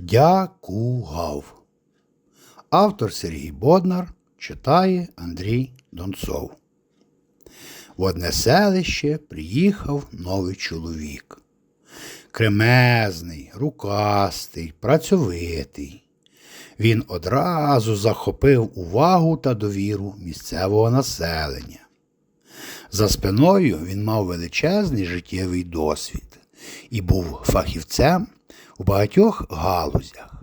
Дякував. Автор Сергій Боднар читає Андрій Донцов. В одне селище приїхав новий чоловік. Кремезний, рукастий, працьовитий. Він одразу захопив увагу та довіру місцевого населення. За спиною він мав величезний життєвий досвід і був фахівцем у багатьох галузях,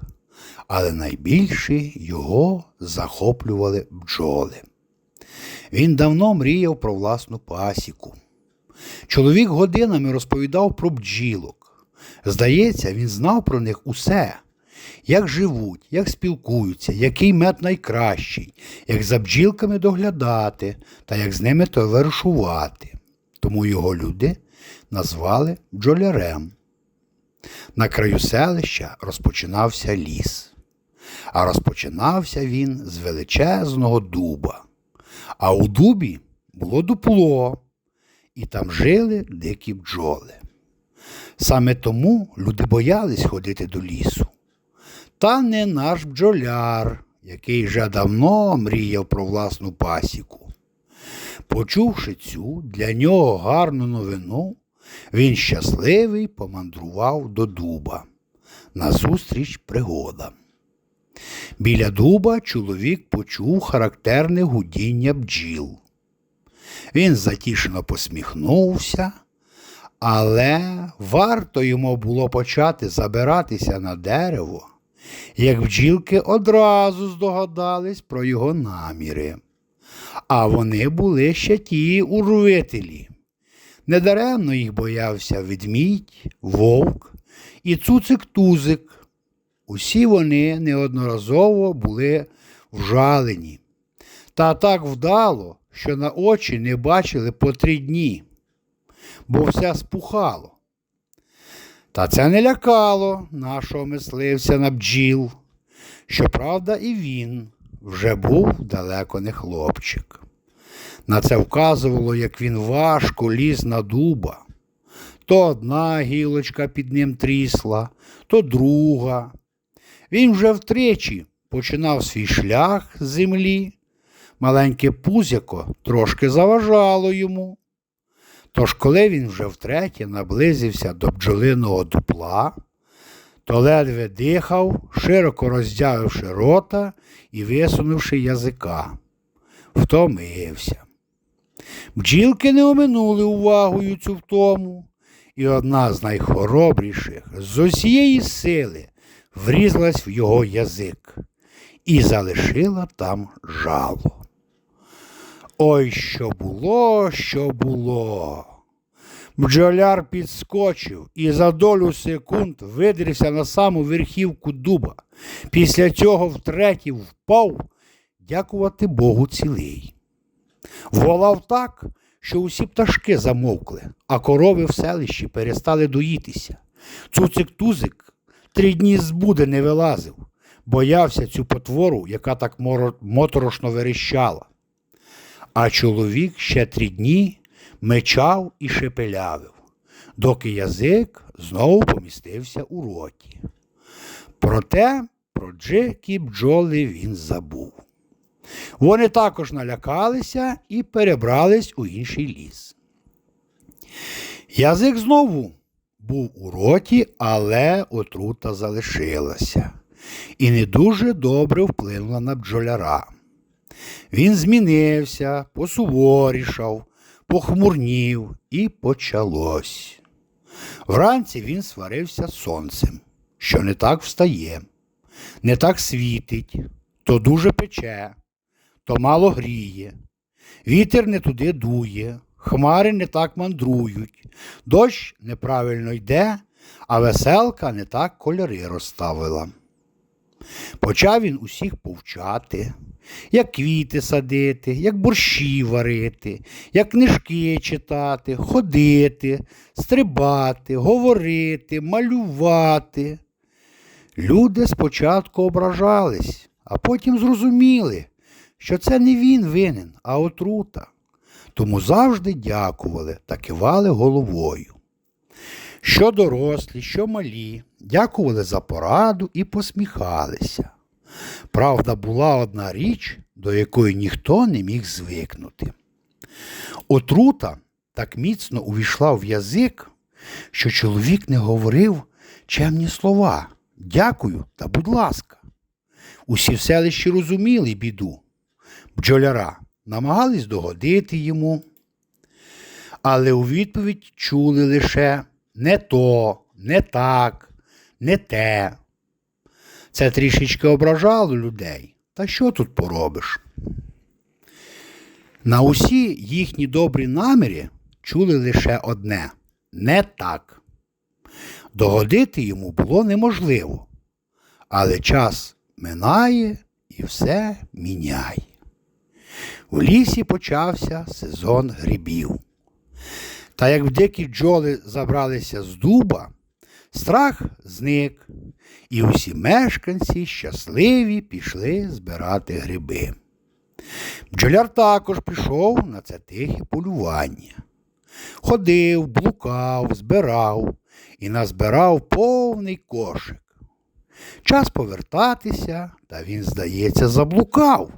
але найбільше його захоплювали бджоли. Він давно мріяв про власну пасіку. Чоловік годинами розповідав про бджілок. Здається, він знав про них усе. Як живуть, як спілкуються, який мед найкращий, як за бджілками доглядати та як з ними товаришувати. Тому його люди назвали бджолярем. На краю селища розпочинався ліс, а розпочинався він з величезного дуба. А у дубі було дупло, і там жили дикі бджоли. Саме тому люди боялись ходити до лісу. Та не наш бджоляр, який вже давно мріяв про власну пасіку. Почувши цю для нього гарну новину, він щасливий помандрував до дуба. Назустріч пригодам. Біля дуба чоловік почув характерне гудіння бджіл. Він затішено посміхнувся, але варто йому було почати забиратися на дерево, як бджілки одразу здогадались про його наміри. А вони були ще ті урвителі. Недаремно їх боявся ведмідь, вовк і цуцик-тузик. Усі вони неодноразово були вжалені. Та так вдало, що на очі не бачили по три дні, бо все спухало. Та це не лякало нашого мисливця на бджіл. Щоправда, і він вже був далеко не хлопчик. На це вказувало, як він важко ліз на дуба. То одна гілочка під ним трісла, то друга. Він вже втричі починав свій шлях з землі. Маленьке пузяко трошки заважало йому. Тож, коли він вже втретє наблизився до бджолиного дупла, то ледве дихав, широко роздявивши рота і висунувши язика. Втомився. Бджілки не оминули увагою цю втому, і одна з найхоробріших з усієї сили врізалась в його язик і залишила там жало. Ой, що було, що було. Бджоляр підскочив і за долю секунд видрився на саму верхівку дуба. Після цього втретє впав, дякувати Богу цілий. Волав так, що усі пташки замовкли, а корови в селищі перестали доїтися. Цуцик-тузик три дні з буди не вилазив, боявся цю потвору, яка так моторошно верещала. А чоловік ще три дні мечав і шепелявив, доки язик знову помістився у роті. Проте про Джекі бджоли він забув. Вони також налякалися і перебрались у інший ліс. Язик знову був у роті, але отрута залишилася і не дуже добре вплинула на бджоляра. Він змінився, посуворішав, похмурнів і почалось. Вранці він сварився сонцем, що не так встає, не так світить, то дуже пече, то мало гріє. Вітер не туди дує, хмари не так мандрують, дощ неправильно йде, а веселка не так кольори розставила. Почав він усіх повчати, як квіти садити, як борщі варити, як книжки читати, ходити, стрибати, говорити, малювати. Люди спочатку ображались, а потім зрозуміли, що це не він винен, а отрута. Тому завжди дякували та кивали головою. Що дорослі, що малі, дякували за пораду і посміхалися. Правда, була одна річ, до якої ніхто не міг звикнути. Отрута так міцно увійшла в язик, що чоловік не говорив чемні слова дякую та будь ласка. Усі в селищі розуміли біду. Бджоляра намагались догодити йому, але у відповідь чули лише не то, не так, не те. Це трішечки ображало людей. Та що тут поробиш? На усі їхні добрі наміри чули лише одне не так. Догодити йому було неможливо, але час минає і все міняє. У лісі почався сезон грибів. Та як дикі бджоли забралися з дуба, страх зник, і усі мешканці щасливі пішли збирати гриби. Бджоляр також пішов на це тихе полювання. Ходив, блукав, збирав і назбирав повний кошик. Час повертатися, та він, здається, заблукав.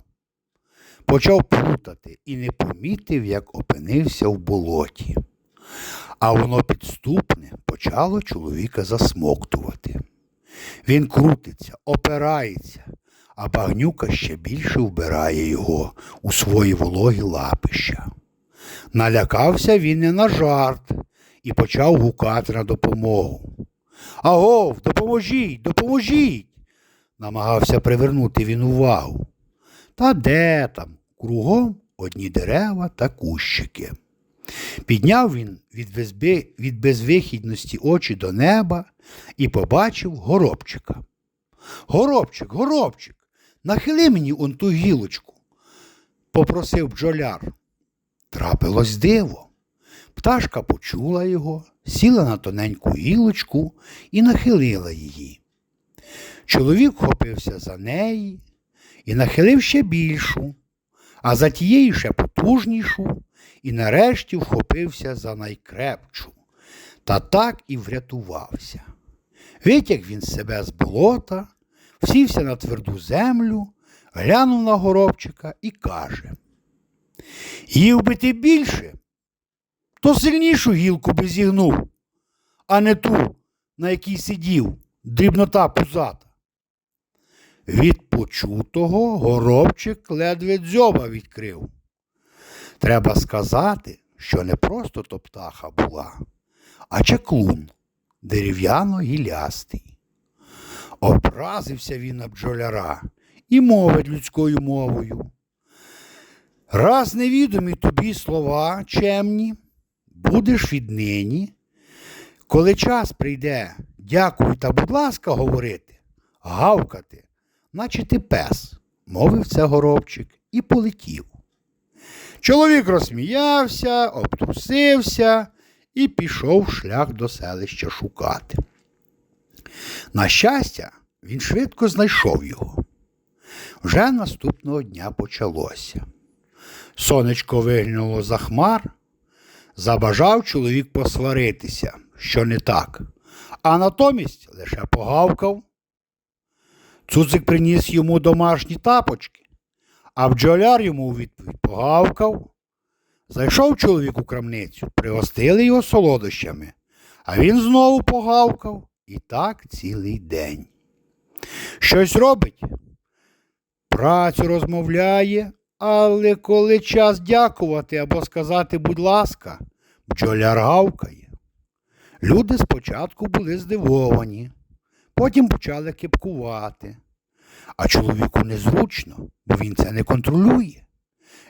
Почав плутати і не помітив, як опинився в болоті. А воно підступне почало чоловіка засмоктувати. Він крутиться, опирається, а багнюка ще більше вбирає його у свої вологі лапища. Налякався він не на жарт і почав гукати на допомогу. Агов, допоможіть, допоможіть. намагався привернути він увагу. Та де там? Кругом одні дерева та кущики. Підняв він від, безвихідності очі до неба і побачив горобчика. Горобчик, горобчик, нахили мені он ту гілочку, попросив бджоляр. Трапилось диво. Пташка почула його, сіла на тоненьку гілочку і нахилила її. Чоловік хопився за неї і нахилив ще більшу, а за тією ще потужнішу, і нарешті вхопився за найкрепчу. Та так і врятувався. Витяг він себе з болота, всівся на тверду землю, глянув на горобчика і каже Їв би ти більше, то сильнішу гілку би зігнув, а не ту, на якій сидів, дрібнота пузата. Від почутого горобчик ледве дзьоба відкрив. Треба сказати, що не просто то птаха була, а чаклун дерев'яно гілястий. Образився він на бджоляра і мовить людською мовою. Раз невідомі тобі слова чемні, будеш віднині, коли час прийде, дякую та будь ласка, говорити, гавкати, наче ти пес, мовив це горобчик і полетів. Чоловік розсміявся, обтрусився і пішов шлях до селища шукати. На щастя, він швидко знайшов його. Вже наступного дня почалося. Сонечко виглянуло за хмар, забажав чоловік посваритися, що не так, а натомість лише погавкав. Цуцик приніс йому домашні тапочки, а бджоляр йому у відповідь погавкав. Зайшов чоловік у крамницю, пригостили його солодощами, а він знову погавкав і так цілий день. Щось робить, працю розмовляє, але коли час дякувати або сказати, будь ласка, бджоляр гавкає. Люди спочатку були здивовані, потім почали кипкувати. А чоловіку незручно, бо він це не контролює.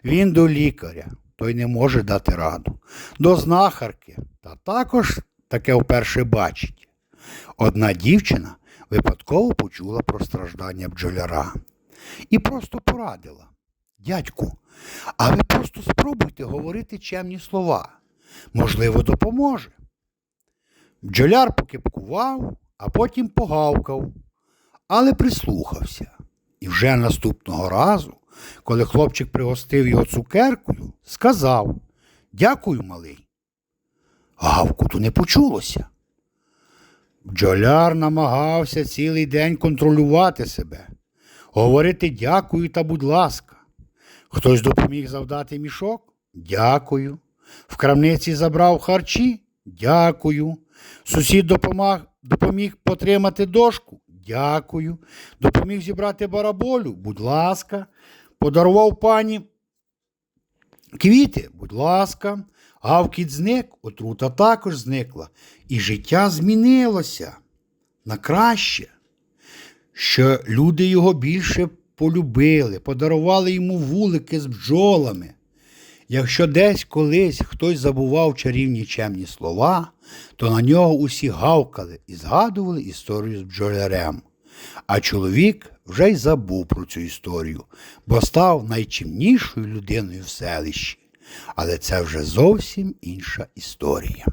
Він до лікаря, той не може дати раду, до знахарки, та також таке вперше бачить. Одна дівчина випадково почула про страждання бджоляра і просто порадила. Дядьку, а ви просто спробуйте говорити чемні слова. Можливо, допоможе. Бджоляр покипкував, а потім погавкав, але прислухався. І вже наступного разу, коли хлопчик пригостив його цукеркою, сказав Дякую, малий. Гавку то не почулося. Бджоляр намагався цілий день контролювати себе, говорити дякую та будь ласка. Хтось допоміг завдати мішок? Дякую. В крамниці забрав харчі? Дякую. Сусід допомаг, допоміг потримати дошку? Дякую. Допоміг зібрати бараболю? Будь ласка. Подарував пані квіти? Будь ласка. Гавкіт зник, отрута також зникла, і життя змінилося на краще, що люди його більше полюбили, подарували йому вулики з бджолами. Якщо десь колись хтось забував чарівні чемні слова, то на нього усі гавкали і згадували історію з бджолярем. А чоловік вже й забув про цю історію, бо став найчимнішою людиною в селищі. Але це вже зовсім інша історія.